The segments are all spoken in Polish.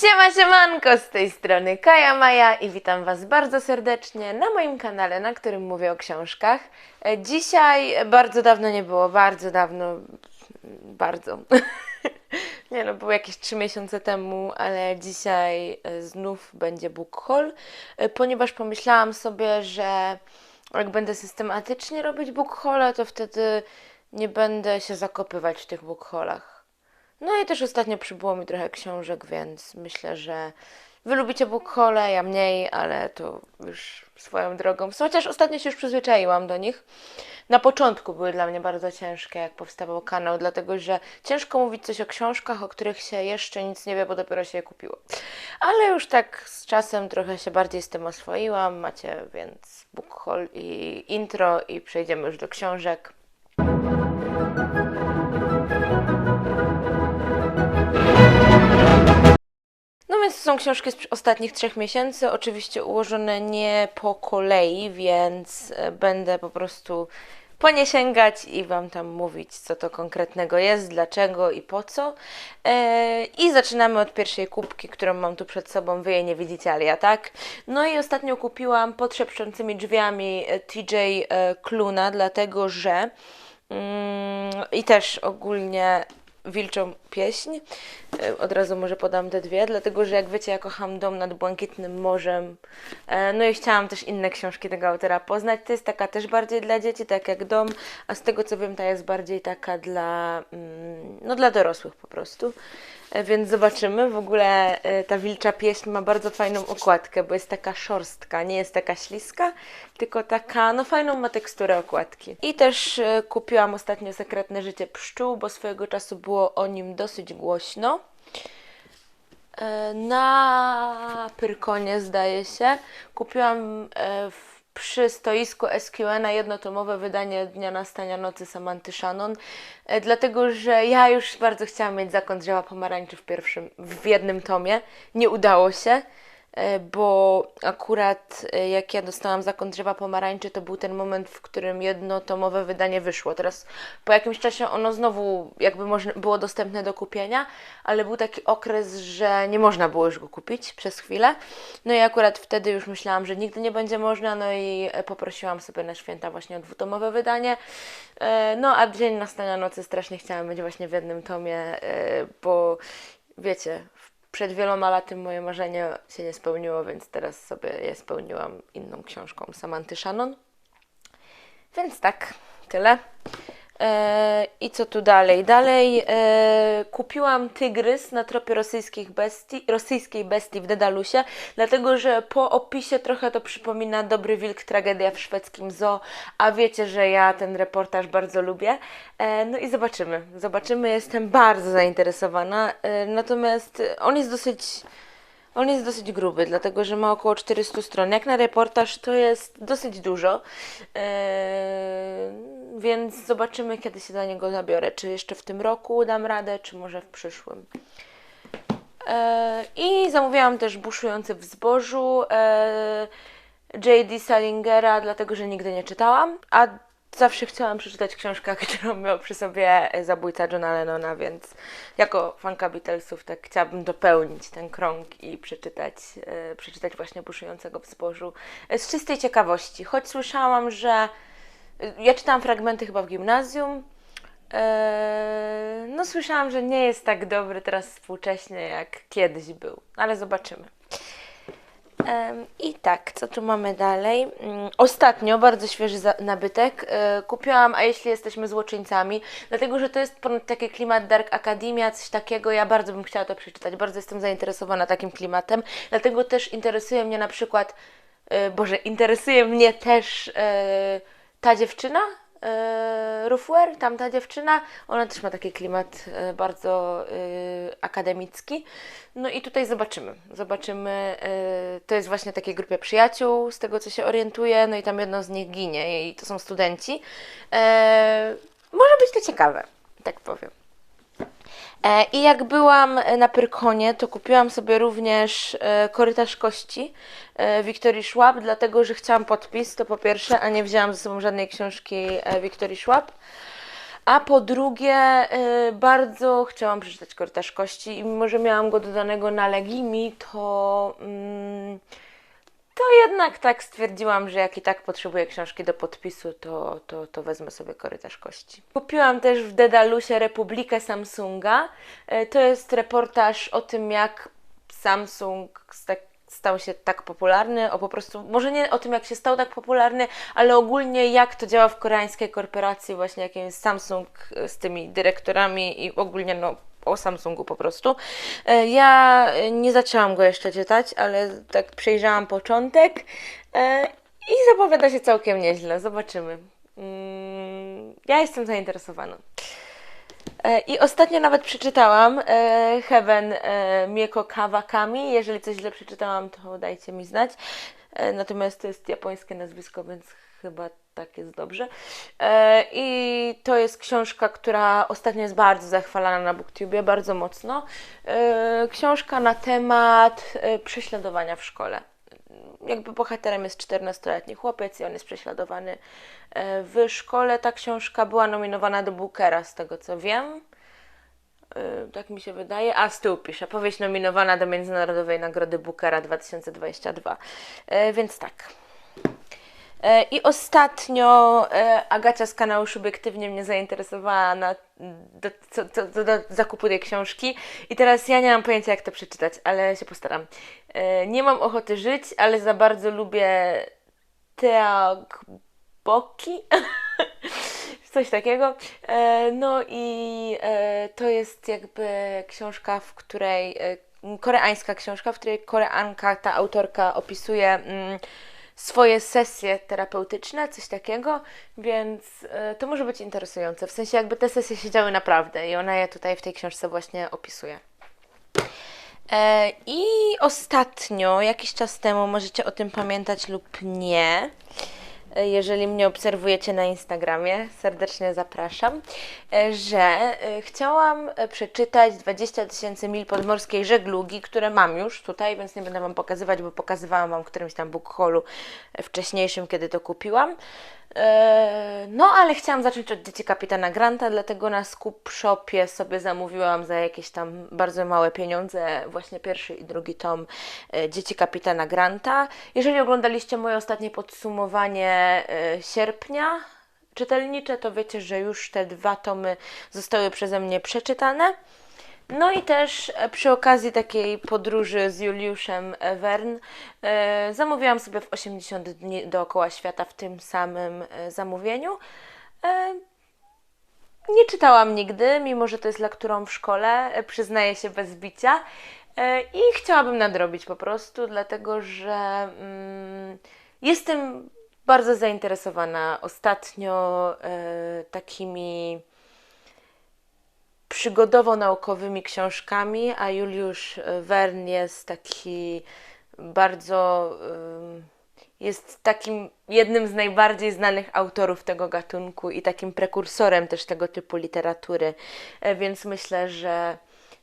Siema, siemanko, z tej strony Kaja Maja i witam Was bardzo serdecznie na moim kanale, na którym mówię o książkach. E, Dzisiaj bardzo dawno nie było, bardzo dawno, bardzo. Nie no, było jakieś 3 miesiące temu, ale dzisiaj e, znów będzie book haul, e, ponieważ pomyślałam sobie, że jak będę systematycznie robić book haule, to wtedy nie będę się zakopywać w tych book haulach. No i też ostatnio przybyło mi trochę książek, więc myślę, że wy lubicie bookhole, ja mniej, ale to już swoją drogą. Chociaż ostatnio się już przyzwyczaiłam do nich. Na początku były dla mnie bardzo ciężkie, jak powstawał kanał, dlatego że ciężko mówić coś o książkach, o których się jeszcze nic nie wie, bo dopiero się je kupiło. Ale już tak z czasem trochę się bardziej z tym oswoiłam. Macie więc bookhol i intro i przejdziemy już do książek. Więc są książki z ostatnich trzech miesięcy, oczywiście ułożone nie po kolei, więc e, będę po prostu po nie sięgać i Wam tam mówić, co to konkretnego jest, dlaczego i po co. E, I zaczynamy od pierwszej kubki, którą mam tu przed sobą, Wy jej nie widzicie, ale ja tak. No i ostatnio kupiłam pod szepczącymi drzwiami e, TJ Kluna, dlatego że mm, i też ogólnie wilczą pieśń. E, Od razu może podam te dwie, dlatego że jak wiecie, ja kocham Dom nad Błękitnym Morzem. E, No i chciałam też inne książki tego autora poznać. To jest taka też bardziej dla dzieci, tak jak Dom, a z tego co wiem, ta jest bardziej taka dla, mm, no dla dorosłych po prostu. E, Więc zobaczymy. W ogóle e, ta wilcza pieśń ma bardzo fajną okładkę, bo jest taka szorstka, nie jest taka śliska, tylko taka, no fajną ma teksturę okładki. I też e, kupiłam ostatnio Sekretne Życie Pszczół, bo swojego czasu było o nim dosyć głośno. Na Pyrkonie zdaje się. Kupiłam w, przy stoisku SQN jednotomowe wydanie Dnia Nastania Nocy Samanty Shannon, e, dlatego że ja już bardzo chciałam mieć Zakon Drzewa Pomarańczy w pierwszym, w jednym tomie. Nie udało się, bo akurat e, jak ja dostałam Zakon Drzewa Pomarańczy, to był ten moment, w którym jednotomowe wydanie wyszło. Teraz po jakimś czasie ono znowu jakby było dostępne do kupienia, ale był taki okres, że nie można było już go kupić przez chwilę. No i akurat wtedy już myślałam, że nigdy nie będzie można, no i e, poprosiłam sobie na święta właśnie o dwutomowe wydanie. E, No a Dzień Nastania Nocy strasznie chciałam mieć właśnie w jednym tomie, e, bo wiecie, przed wieloma laty moje marzenie się nie spełniło, więc teraz sobie je spełniłam inną książką Samanty Shannon. Więc tak, tyle. E, I co tu dalej? Dalej e, kupiłam Tygrys na tropie rosyjskich bestii, rosyjskiej bestii w Dedalusie, dlatego że po opisie trochę to przypomina Dobry Wilk, tragedia w szwedzkim zoo, a wiecie, że ja ten reportaż bardzo lubię. E, no i zobaczymy, zobaczymy, jestem bardzo zainteresowana, natomiast on jest dosyć... On jest dosyć gruby, dlatego że ma około 400 stron. Jak na reportaż to jest dosyć dużo, Eee, więc zobaczymy, kiedy się do niego zabiorę. Czy jeszcze w tym roku dam radę, czy może w przyszłym. Eee, I zamówiłam też Buszujący w zbożu eee, J.D. Salingera, dlatego że nigdy nie czytałam, a zawsze chciałam przeczytać książkę, którą miał przy sobie zabójca Johna Lennona, więc jako fanka Beatlesów tak chciałabym dopełnić ten krąg i przeczytać, e, przeczytać właśnie Buszującego w zbożu e, z czystej ciekawości, choć słyszałam, że e, ja czytałam fragmenty chyba w gimnazjum, e, no słyszałam, że nie jest tak dobry teraz współcześnie jak kiedyś był, ale zobaczymy. I tak, co tu mamy dalej? Mm, Ostatnio, bardzo świeży nabytek, e, kupiłam A jeśli jesteśmy złoczyńcami, dlatego że to jest taki klimat Dark Academia, coś takiego, ja bardzo bym chciała to przeczytać, bardzo jestem zainteresowana takim klimatem, dlatego też interesuje mnie na przykład, e, Boże, interesuje mnie też e, ta dziewczyna, e, Rufwer, tamta dziewczyna, ona też ma taki klimat e, bardzo e, akademicki. No i tutaj zobaczymy. Zobaczymy. To jest właśnie takiej grupie przyjaciół, z tego co się orientuję, no i tam jedno z nich ginie i to są studenci. Może być to ciekawe, tak powiem. E, I jak byłam e, na Pyrkonie, to kupiłam sobie również e, Korytarz Kości Wiktorii Schwab, dlatego że chciałam podpis, to po pierwsze, a nie wzięłam ze sobą żadnej książki Wiktorii Schwab. A po drugie, bardzo chciałam przeczytać Korytarz Kości i mimo, że miałam go dodanego na Legimi, to, mm, to jednak tak stwierdziłam, że jak i tak potrzebuję książki do podpisu, to, to, to wezmę sobie Korytarz Kości. Kupiłam też w Dedalusie Republikę Samsunga. Y, To jest reportaż o tym, jak Samsung sta- stał się tak popularny, o po prostu, może nie o tym, jak się stał tak popularny, ale ogólnie jak to działa w koreańskiej korporacji, właśnie jakim jest Samsung e, z tymi dyrektorami i ogólnie no o Samsungu po prostu. E, Ja nie zaczęłam go jeszcze czytać, ale tak przejrzałam początek e, i zapowiada się całkiem nieźle. Zobaczymy. Mm, Ja jestem zainteresowana. E, I ostatnio nawet przeczytałam Heaven Mieko Kawakami. Jeżeli coś źle przeczytałam, to dajcie mi znać. Natomiast to jest japońskie nazwisko, więc chyba tak jest dobrze. E, I to jest książka, która ostatnio jest bardzo zachwalana na BookTubie, bardzo mocno. E, książka na temat e, prześladowania w szkole jakby bohaterem jest 14-letni chłopiec i on jest prześladowany w szkole. Ta książka była nominowana do Bookera, z tego co wiem. Tak mi się wydaje. A z tyłu pisze, powieść nominowana do Międzynarodowej Nagrody Bookera 2022. E, Więc tak. E, I ostatnio e, Agacia z kanału Subiektywnie mnie zainteresowała na, do, co, do, do zakupu tej książki i teraz ja nie mam pojęcia jak to przeczytać, ale się postaram. E, nie mam ochoty żyć, ale za bardzo lubię Teagboki. Coś takiego. No i to jest jakby książka, w której koreańska książka, w której koreanka, ta autorka opisuje mm, swoje sesje terapeutyczne, coś takiego, więc e, to może być interesujące. W sensie jakby te sesje się działy naprawdę i ona je tutaj w tej książce właśnie opisuje. E, I ostatnio, jakiś czas temu, możecie o tym pamiętać lub nie, jeżeli mnie obserwujecie na Instagramie, serdecznie zapraszam, e, że e, chciałam e, przeczytać 20 tysięcy mil podmorskiej żeglugi, które mam już tutaj, więc nie będę Wam pokazywać, bo pokazywałam Wam w którymś tam book haulu e, wcześniejszym, kiedy to kupiłam. E, No, ale chciałam zacząć od Dzieci Kapitana Granta, dlatego na Scoop Shopie sobie zamówiłam za jakieś tam bardzo małe pieniądze właśnie pierwszy i drugi tom e, Dzieci Kapitana Granta. Jeżeli oglądaliście moje ostatnie podsumowanie e, sierpnia czytelnicze, to wiecie, że już te dwa tomy zostały przeze mnie przeczytane. No i też e, przy okazji takiej podróży z Juliuszem e, Wern e, zamówiłam sobie w 80 dni dookoła świata w tym samym zamówieniu. Nie czytałam nigdy, mimo że to jest lekturą w szkole, przyznaję się bez bicia. I chciałabym nadrobić po prostu, dlatego że mm, jestem bardzo zainteresowana ostatnio takimi przygodowo-naukowymi książkami, a Juliusz Wern jest taki bardzo. Jest takim jednym z najbardziej znanych autorów tego gatunku i takim prekursorem też tego typu literatury. E, Więc myślę, że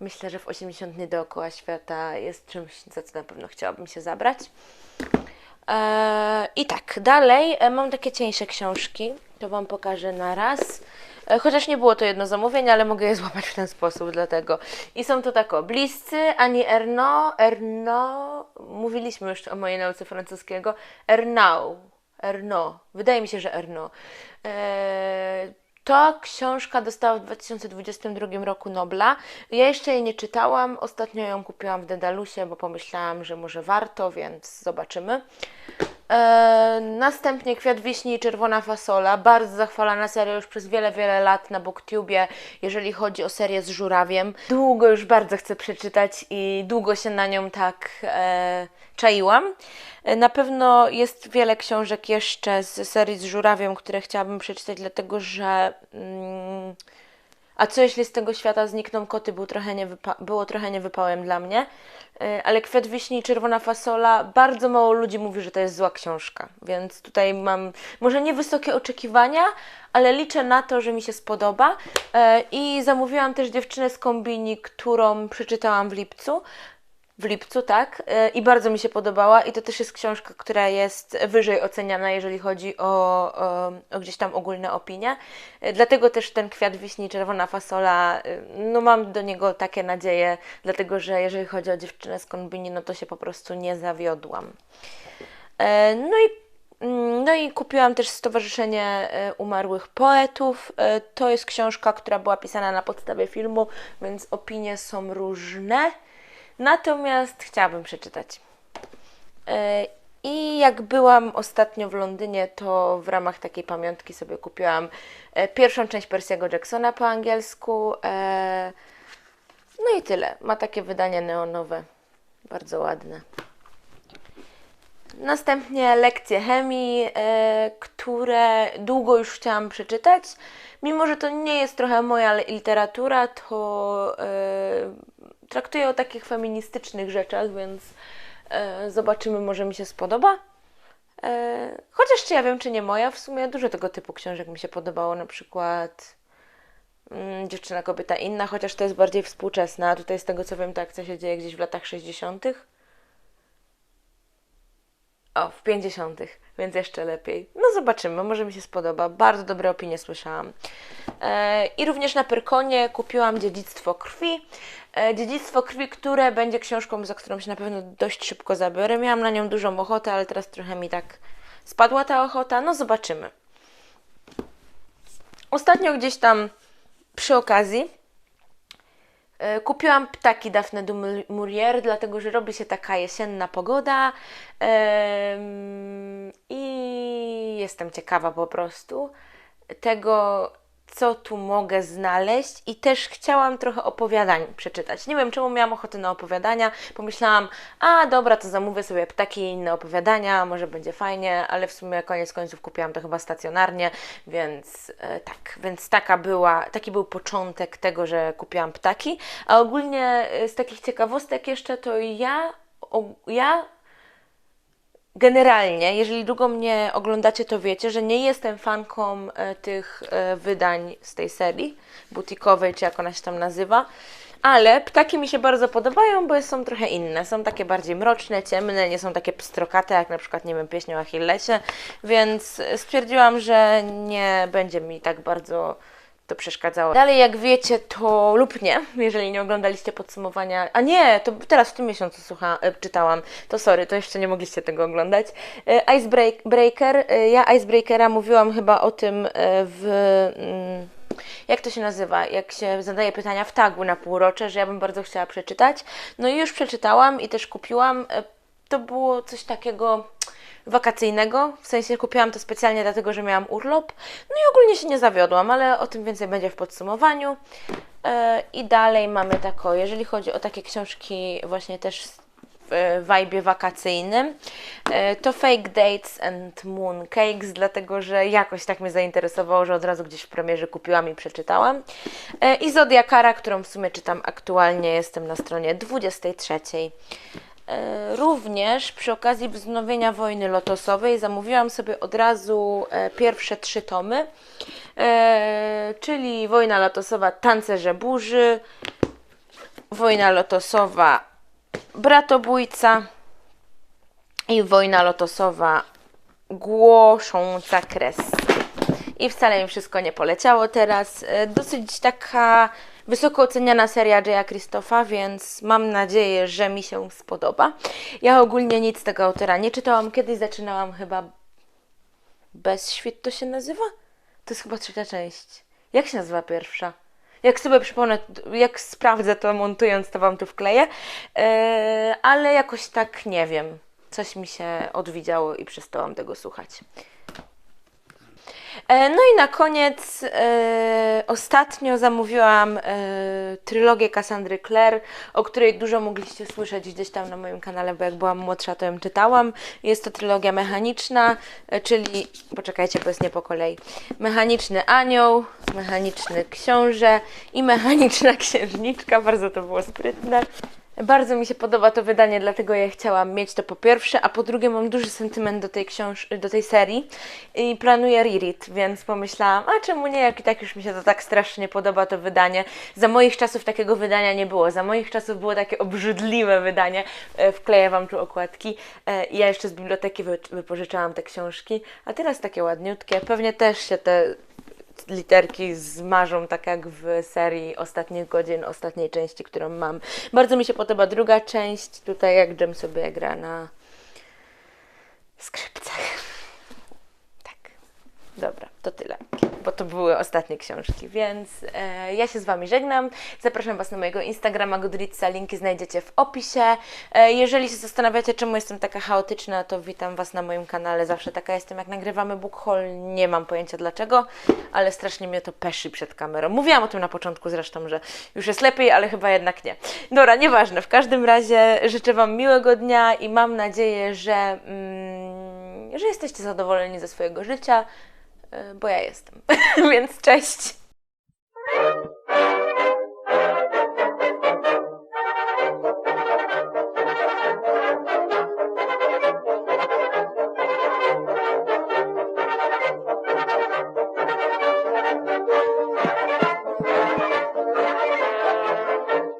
myślę, że w 80 dni dookoła świata jest czymś, za co na pewno chciałabym się zabrać. E, I tak, dalej e, mam takie cieńsze książki, to Wam pokażę na raz. E, Chociaż nie było to jedno zamówienie, ale mogę je złapać w ten sposób, dlatego. I są to tak o, bliscy, Ani Erno, Erno, mówiliśmy już o mojej nauce francuskiego, Ernau, Erno, wydaje mi się, że Erno. E, ta książka dostała w 2022 roku Nobla. Ja jeszcze jej nie czytałam. Ostatnio ją kupiłam w Dedalusie, bo pomyślałam, że może warto, więc zobaczymy. E, następnie Kwiat Wiśni i Czerwona Fasola. Bardzo zachwalana seria już przez wiele, wiele lat na BookTubie, jeżeli chodzi o serię z żurawiem. Długo już bardzo chcę przeczytać i długo się na nią tak e, czaiłam. E, Na pewno jest wiele książek jeszcze z serii z żurawiem, które chciałabym przeczytać, dlatego że. Mm, a co jeśli z tego świata znikną koty, był trochę było trochę niewypałem dla mnie. Y, Ale Kwiat Wiśni i Czerwona Fasola, bardzo mało ludzi mówi, że to jest zła książka. Więc tutaj mam może nie wysokie oczekiwania, ale liczę na to, że mi się spodoba. E, I zamówiłam też Dziewczynę z kombini, którą przeczytałam w lipcu. W lipcu, tak? E, I bardzo mi się podobała. I to też jest książka, która jest wyżej oceniana, jeżeli chodzi o, o, o gdzieś tam ogólne opinie. E, Dlatego też ten kwiat wiśni, czerwona fasola, e, no mam do niego takie nadzieje, dlatego że jeżeli chodzi o dziewczynę z kombini, no to się po prostu nie zawiodłam. No i Mm, No i kupiłam też Stowarzyszenie Umarłych Poetów. To jest książka, która była pisana na podstawie filmu, więc opinie są różne. Natomiast chciałabym przeczytać. E, I jak byłam ostatnio w Londynie, to w ramach takiej pamiątki sobie kupiłam e, pierwszą część Percy'ego Jacksona po angielsku. e, No i tyle. Ma takie wydanie neonowe. Bardzo ładne. Następnie lekcje chemii, które długo już chciałam przeczytać. Mimo, że to nie jest trochę moja li- literatura, to traktuję o takich feministycznych rzeczach, więc e, zobaczymy, może mi się spodoba. E, chociaż czy ja wiem, czy nie moja, w sumie dużo tego typu książek mi się podobało, na przykład mm, Dziewczyna, kobieta inna, chociaż to jest bardziej współczesna, tutaj z tego co wiem, to akcja się dzieje gdzieś w latach 60. O, w 50., więc jeszcze lepiej. No zobaczymy, może mi się spodoba. Bardzo dobre opinie słyszałam. E, I również na Pyrkonie kupiłam Dziedzictwo Krwi. E, Dziedzictwo Krwi, które będzie książką, za którą się na pewno dość szybko zabiorę. Miałam na nią dużą ochotę, ale teraz trochę mi tak spadła ta ochota. No zobaczymy. Ostatnio gdzieś tam przy okazji Kupiłam ptaki Daphne du Maurier, dlatego że robi się taka jesienna pogoda i jestem ciekawa po prostu tego, co tu mogę znaleźć i też chciałam trochę opowiadań przeczytać. Nie wiem, czemu miałam ochotę na opowiadania. Pomyślałam, a dobra, to zamówię sobie ptaki i inne opowiadania, może będzie fajnie, ale w sumie koniec końców kupiłam to chyba stacjonarnie, więc e, tak, więc taka była, taki był początek tego, że kupiłam ptaki. A ogólnie e, z takich ciekawostek jeszcze to ja, o, ja Generalnie, jeżeli długo mnie oglądacie, to wiecie, że nie jestem fanką e, tych e, wydań z tej serii butikowej, czy jak ona się tam nazywa, ale ptaki mi się bardzo podobają, bo są trochę inne. Są takie bardziej mroczne, ciemne, nie są takie pstrokate, jak na przykład, nie wiem, pieśń o Achillesie, więc stwierdziłam, że nie będzie mi tak bardzo to przeszkadzało. Dalej, jak wiecie, to lub nie, jeżeli nie oglądaliście podsumowania. A nie, to teraz w tym miesiącu słucha, e, czytałam. To sorry, to jeszcze nie mogliście tego oglądać. E, Icebreaker. e, Ja Icebreakera mówiłam chyba o tym w. mm, Jak to się nazywa? Jak się zadaje pytania w tagu na półrocze, że ja bym bardzo chciała przeczytać. No i już przeczytałam i też kupiłam. To było coś takiego wakacyjnego, w sensie kupiłam to specjalnie dlatego, że miałam urlop. No i ogólnie się nie zawiodłam, ale o tym więcej będzie w podsumowaniu. E, I dalej mamy tako, jeżeli chodzi o takie książki właśnie też w vibe wakacyjnym, e, to Fake Dates and Mooncakes, dlatego że jakoś tak mnie zainteresowało, że od razu gdzieś w premierze kupiłam i przeczytałam. E, I Zodiakara, którą w sumie czytam aktualnie, jestem na stronie 23. E, Również przy okazji wznowienia wojny lotosowej zamówiłam sobie od razu e, pierwsze trzy tomy, e, czyli Wojna lotosowa Tancerze burzy, Wojna lotosowa Bratobójca i Wojna lotosowa Głosząca kres. I wcale mi wszystko nie poleciało teraz. Dosyć taka wysoko oceniana seria Jaya Christopha, więc mam nadzieję, że mi się spodoba. Ja ogólnie nic tego autora nie czytałam. Kiedyś zaczynałam chyba Bez świt to się nazywa? To jest chyba trzecia część. Jak się nazywa pierwsza? Jak sobie przypomnę, jak sprawdzę to montując, to Wam tu wkleję. Yy, ale jakoś tak nie wiem. Coś mi się odwidziało i przestałam tego słuchać. E, No i na koniec e, ostatnio zamówiłam e, trylogię Cassandry Clare, o której dużo mogliście słyszeć gdzieś tam na moim kanale, bo jak byłam młodsza, to ją czytałam. Jest to trylogia mechaniczna, e, czyli, poczekajcie, bo jest nie po kolei. Mechaniczny anioł, mechaniczny książę i mechaniczna księżniczka, bardzo to było sprytne. Bardzo mi się podoba to wydanie, dlatego ja chciałam mieć to po pierwsze, a po drugie mam duży sentyment do tej książ- do tej serii i planuję reread, więc pomyślałam, a czemu nie, jak i tak już mi się to tak strasznie podoba to wydanie. Za moich czasów takiego wydania nie było, za moich czasów było takie obrzydliwe wydanie, E, wkleję Wam tu okładki. E, Ja jeszcze z biblioteki wy- wypożyczałam te książki, a teraz takie ładniutkie, pewnie też się te literki zmarzą, tak jak w serii ostatnich godzin, ostatniej części, którą mam. Bardzo mi się podoba druga część, tutaj jak Jem sobie gra na skrzypcach. Dobra, to tyle, bo to były ostatnie książki, więc e, ja się z Wami żegnam. Zapraszam Was na mojego Instagrama Goodreadsa, linki znajdziecie w opisie. E, jeżeli się zastanawiacie, czemu jestem taka chaotyczna, to witam Was na moim kanale. Zawsze taka jestem, jak nagrywamy book haul. Nie mam pojęcia dlaczego, ale strasznie mnie to peszy przed kamerą. Mówiłam o tym na początku zresztą, że już jest lepiej, ale chyba jednak nie. Dobra, nieważne. W każdym razie życzę Wam miłego dnia i mam nadzieję, że, mm, że jesteście zadowoleni ze swojego życia, bo ja jestem. Więc cześć!